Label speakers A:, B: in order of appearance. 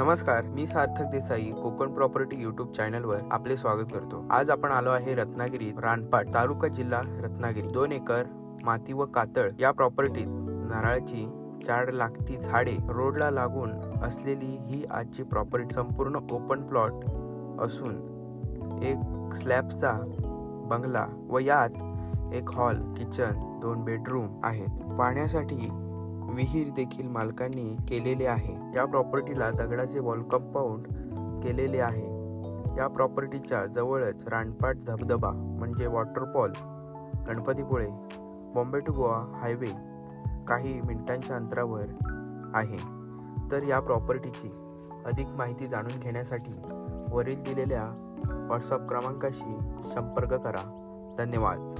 A: नमस्कार मी Sarthak Desai Konkan property YouTube चॅनलवर आपले स्वागत करतो. आज आपण आलो आहे रत्नागिरी रानपाट तालुका जिल्हा रत्नागिरी. दोन एकर माती व कातळ या प्रॉपर्टीत नारळाची चार लाखटी झाडे रोडला लागून असलेली ही आजची प्रॉपर्टी संपूर्ण ओपन प्लॉट असून एक स्लॅबचा बंगला व यात एक हॉल किचन दोन बेडरूम आहेत. पाण्यासाठी विहीर देखील मालकांनी केलेले आहे. या प्रॉपर्टीला दगडाचे वॉल कंपाऊंड केलेले आहे. या प्रॉपर्टीच्या जवळच रानपाट धबधबा म्हणजे waterfall Ganpatipule Bombay to Goa highway काही मिनिटांच्या अंतरावर आहे. तर या प्रॉपर्टीची अधिक माहिती जाणून घेण्यासाठी वरील दिलेल्या व्हॉट्सअप क्रमांकाशी संपर्क करा. धन्यवाद.